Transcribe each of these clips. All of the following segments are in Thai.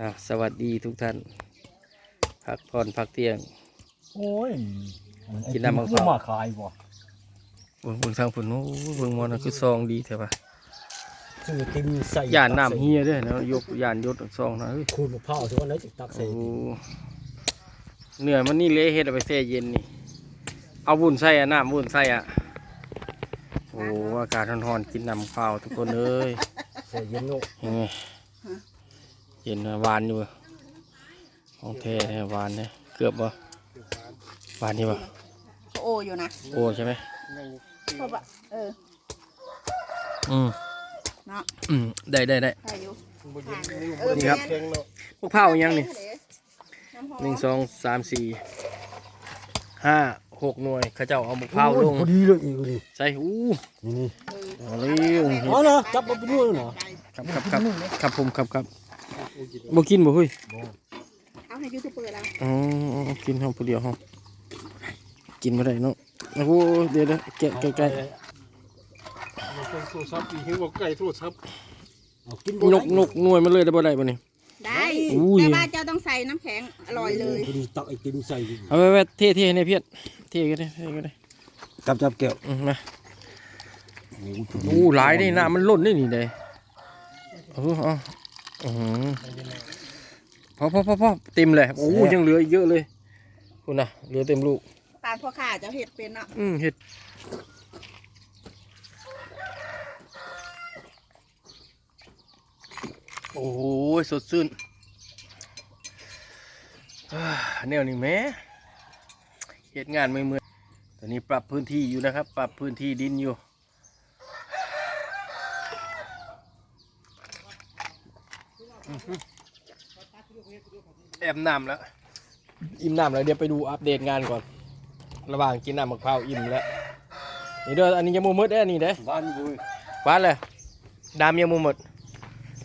อะสวัสดีทุกท่าน พักผ่อนพักเที่ยง โอ้ยกินน้ำมะพร้าว มาขายบ่เบิ่งเบิ่งทางฝนโอ้เบิ่งมอนนคือซองดีแท้ปะซื้อติมใส่ย่านน้ำเฮียเด้วยนะยกย่านยศซองนะเฮ้ยคูณมะพร้าวสิว่าไหนจะตักใส่โอ้เหนื่อยมันนี่เละเฮ็ดเอาไปแช่เย็นนี่ เอาวุ่นใส่อะน้ำวุ่นใส่อะโอ้อากาศร้อนๆกินน้ำเปล่าทุกคนเอ้ยใส่เย็นโน่ยังไง เย็นนะหวานอยู่ของแท้แท้หวานเนี่ยเกือบบ่หวานนี่บ่โออยู่นะโอ้ใช่ไหมเพราะว่าเอออืมเนาะอืมได้ได้ได้ได้อยู่นี่ครับพวกเผายังนี่หนึ่งสองสามสี่ห้าหกหน่วยเขาเจ้าเอาหมกเผาลงพอดีเลยอีกนี่ใส่อู้นี่นี่เอาเร็วอ๋อเนาะจับมาไปด้วยเนาะครับครับครับครับผมครับครับ บ่กินบ่เฮ้ยเอาให้ยูทูบเบอร์เราอ๋อกินห้องผู้เดียวห้องกินบ่ได้เนาะโอ้โหเดี๋ยวเดี๋ยวแกะแกะแกะโทรศัพท์อีกเห็นบอกไก่โทรศัพท์เอากินนกนกหน่วยมาเลยได้บ่ได้บ่นี่ได้อุ้ยแต่ว่าเจ้าต้องใส่น้ำแข็งอร่อยเลยพอดีตักไอติมใส่เอาไปไปเท่เท่ในเพียรเท่ก็ได้เท่ก็ได้จับจับแก้วอืมมาโอ้หลายได้น้ำมันล้นได้นี่เด้เออเอาอือหือพอพอพอพอเต็มเลยโอ้ยังเหลืออีกเยอะเลยคุณน่ะเหลือเต็มลูกปานพ่อข้าเจ้าเห็ดเป็นเนาะอืมเห็ดโอ้โหสดชื่นอ่าแนวนี้แหม่เหตุงานไม่เหมือนตอนนี้ปรับพื้นที่อยู่นะครับ ปรับพื้นที่ดินอยู่อื้อหือ แอบน้ำแล้ว อิ่มน้ำแล้วเดี๋ยวไปดูอัปเดตงานก่อน ระหว่างกินน้ำมะพร้าวอิ่มแล้ว นี่เด้ออันนี้ยังมูมืดเด้อนี่เด้อบ้านบุยหวานเลยน้ำยังมูมืด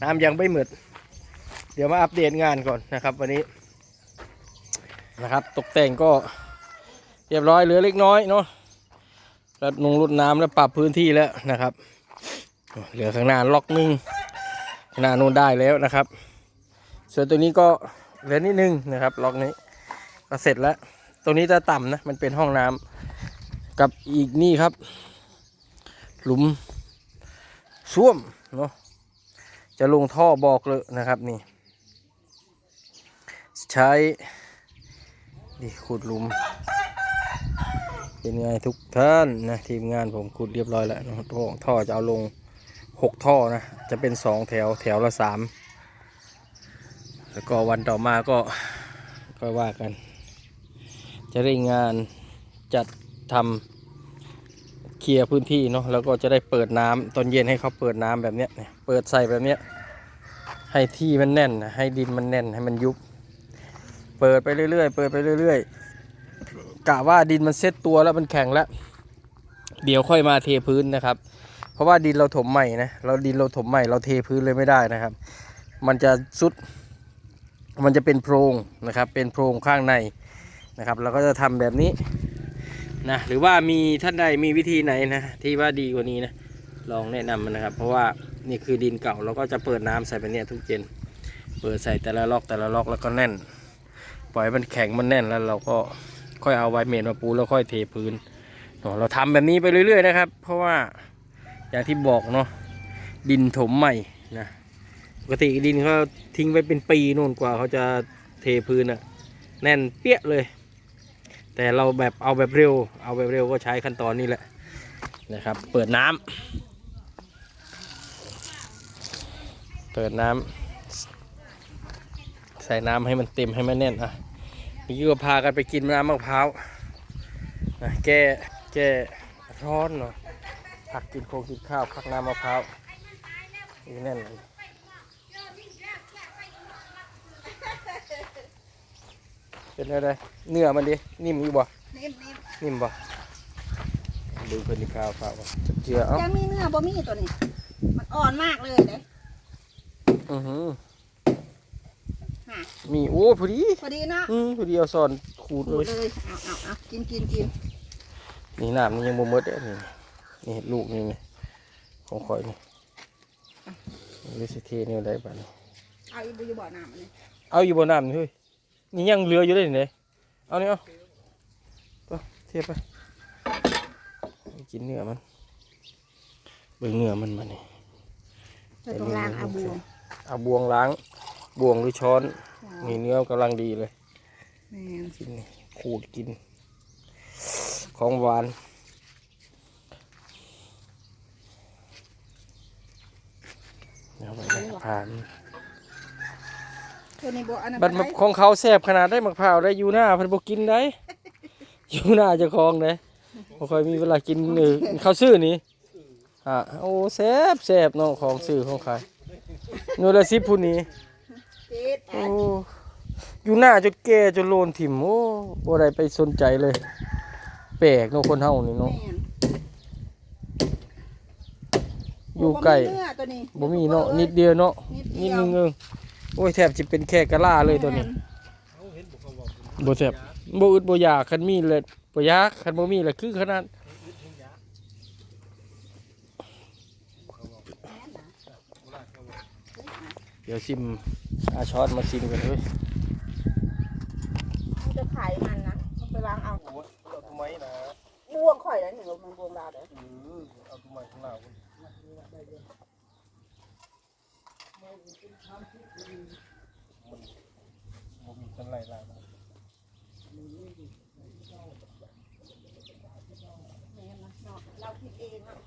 น้ำยังไม่มืดเดี๋ยวมาอัปเดตงานก่อนนะครับ วันนี้นะครับตกแต่งก็เรียบร้อยเหลือเล็กน้อยเนาะแล้วนุงรดน้ำแล้วปรับพื้นที่แล้วนะครับ เหลือข้างหน้าล็อกหนึงข้าง หน้านู้นได้แล้วนะครับ ส่วนตัวนี้ก็เหลือนิดนึงนะครับล็อกนี้ก็เสร็จแล้ว ตรงนี้จะต่ำนะมันเป็นห้องน้ำกับอีกนี่ครับ หลุมส้วมเนาะจะลงท่อบอกเลยนะครับนี่ ใช้ดิขุดหลุม เป็นไงทุกท่านนะทีมงานผมขุดเรียบร้อยแล้วท่อจะเอาลง หกท่อนะ จะเป็นสองแถวแถวละสามแล้วก็วันต่อมาก็ก็ว่ากัน จะเร่งงานจัดทำเคลียร์พื้นที่เนาะแล้วก็จะได้เปิดน้ำตอนเย็นให้เขาเปิดน้ำแบบเนี้ยเปิดใส่แบบเนี้ยให้ที่มันแน่นให้ดินมันแน่นให้มันยุบ เปิดไปเรื่อยๆ เปิดไปเรื่อยๆกะว่าดินมันเซ็ตตัวแล้วมันแข็งแล้ว เดี๋ยวค่อยมาเทพื้นนะครับ ราะว่าดินเราถมใหม่นะเราดินเราถมใหม่เราเทพื้นเลยไม่ได้นะครับ มันจะซุด มันจะเป็นโพรงนะครับ เป็นโพรงข้างในนะครับ เราก็จะทำแบบนี้นะหรือว่ามีท่านใดมีวิธีไหนนะที่ว่าดีกว่านี้นะลองแนะนำมันนะครับ เพราะว่านี่คือดินเก่าเราก็จะเปิดน้ำใส่ไปเนี่ยทุกเจนเปิดใส่แต่ละล็อกแต่ละล็อกแล้วก็แน่น ปล่อยให้มันแข็งมันแน่นแล้วเราก็ค่อยเอาไวเมนมาปูแล้วค่อยเทพื้นเนาะเราทำแบบนี้ไปเรื่อย ๆ นะครับ เพราะว่า อย่างที่บอกเนาะดินถมใหม่นะปกติดินเขาทิ้งไว้เป็นปีนู่นกว่าเขาจะเทพื้นอะแน่นเปี้ยเลย แต่เราแบบเอาแบบเร็ว เอาแบบเร็วก็ใช้ขั้นตอนนี้แหละนะครับ เปิดน้ำเปิดน้ำใส่น้ำให้มันเต็มให้มันแน่นอะเมื่อกี้ก็พากันไปกินน้ำมะพร้าวนะแก้แก้ร้อนเนาะ พักกินโคงกินข้าวพักน้ำมะพร้าวนี่แน่นเลยเป็นอะไรเนื้อมันดินิ่มอยู่บ่นิ่มนิ่มบ่ดูเพิ่นที่ข้าวข้าวบ่เจือๆเอ้าจะมีเนื้อบ่มีตัวนี้มันอ่อนมากเลยเด้อือหือค่ะมีโอ้พอดีพอดีเนาะอืมพอดีเอาซ่อนขูดดูเลยเลยเอาเอาเอากินกินกินนี่น้ำนี่ยังบ่หมดเด้อนี่ นี่ลูกนี่นี่ของข่อยนี่นี่สิเทนี่ได้บัดนี้เอาอีบุยบ่อน้ำอันนี้เอาอยู่บนน้ำนี่เฮ้ยนี่ยังเหลืออยู่เลยนี่เอานี่เอาตัวเทียบไปกินเนื้อมันเบิ่งเนื้อมันมานี่ใส่ตรงล่างเอาบวงเอาบวงล้างบวงหรือช้อนนี่เนื้อกำลังดีเลยแม่นกินนี่ขูดกิน ของหวาน เอาไปผ่านตัวนี้บ่อันนั้นบัดบ่มาได้ของเขาแซ่บขนาดได้มะพร้าวได้อยู่หน้าเพันบกินได้ อยู่หน้าเจะคลองได้บ่ค่อยมีเวลากินเออเขาวซื้อนี่อะโอ้แซ่บแซ่บเนาะของซื้อของขายเงินละสิบผู้นี้ติดโอ้อยู่หน้าจนแก่จนโลนถิ่มโอ้บ่ได้ไปสนใจเลย แปลกเนาะคนเฮานี่เนาะ แม่น อยู่ใกล้บ่มีเนื้อตัวนี้บ่มีเนาะนิดเดียวเนาะนิดนิดเดียวนึงเองโอ้ยแทบสิเป็นแค่กะลาเลยตัวนี้บ่แซ่บบ่อึดบ่อยากคันมีเลยบ่อยากคันบ่มีเลยคือขนาดเดี๋ยวซิมอาช้อนมาซิมกันเฮ้ย มันจะขายมันนะมันไปวางเอา เอาทำไมนะ บวงข่ อยแล้วนี่มันบวงดาวเด้อเอาทำไมข้างหน้าคุณบ่มีกันไรล่ะแม่นนะเนาะเราคิดเองเนาะ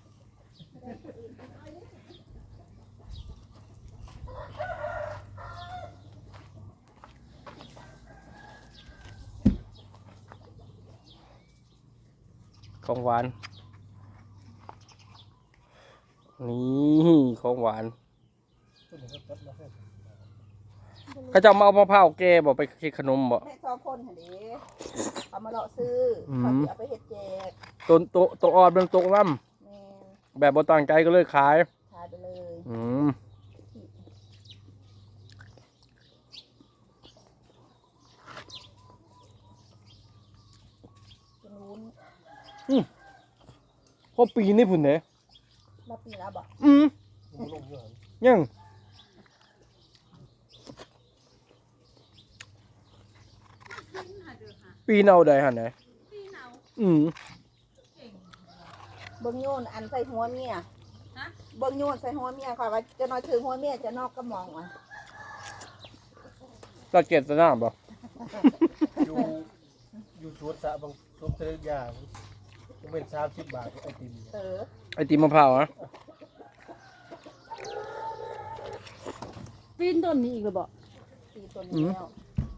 ของหวาน นี่ของหวาน เขาจะมาเอามะพร้าวแก่บ่ไปเฮ็ดขนมบ่แม่สองคนหั่นเด้เอามาเลาะซื้ออมเขาสิเอาไปเฮ็ดแจกต้นโตโตอ่อนเบิ่งโตล่ํแม่นแบบบ่ตั้งใจก็เลยขายขายไปเลย อืม ตัวนู้น พอปีนี่พุ่นเด้มาปีแล้วบ่อืมยังปีนเอาได้หั่นไหนอืมเบิ่งโยนอันใส่หัวเมียเบิ่งโยนใส่หัวเมียค่ะว่าจะน้อยถึงหัวเมียจะนอกก็มองว่ะตะเกียบตะหน้าบ่อยู่อยู่สวนสระบางสวนเตยยา ก็เป็นสามสิบบาทไอติมเออไอติมมะพร้าวอะปีนต้นนี้อีกหรือเปล่าตีตัวนี้แล้ว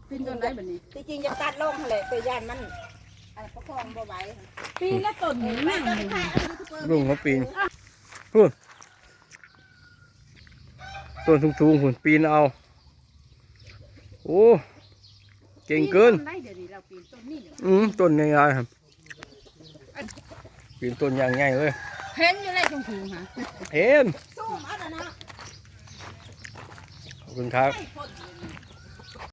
ปีนต้นไหนแบบนี้ที่จริงจะตัดลงหั่นแหละแต่ย่านมันอันประคองบ่ไหวปีนแล้วต้นนี้แม่นั่งก็อยู่ถ่ายเอายูทูบเบอร์ลุงเขาปีนพุ่นต้นสูงๆพุ่นปีนเอา โอ้ เก่งเกิน ปีต้นไหนเดี๋ยวนี้เราปีนต้นนี้เดี๋ยวอืมต้นใหญ่ๆครับ ปีนต้นอย่างใหญ่เลยเห็นอยู่เลยตรงถูงฮะเห็นสู้มาแล้วนะขอบคุณครับไอ้คนอยู่นี่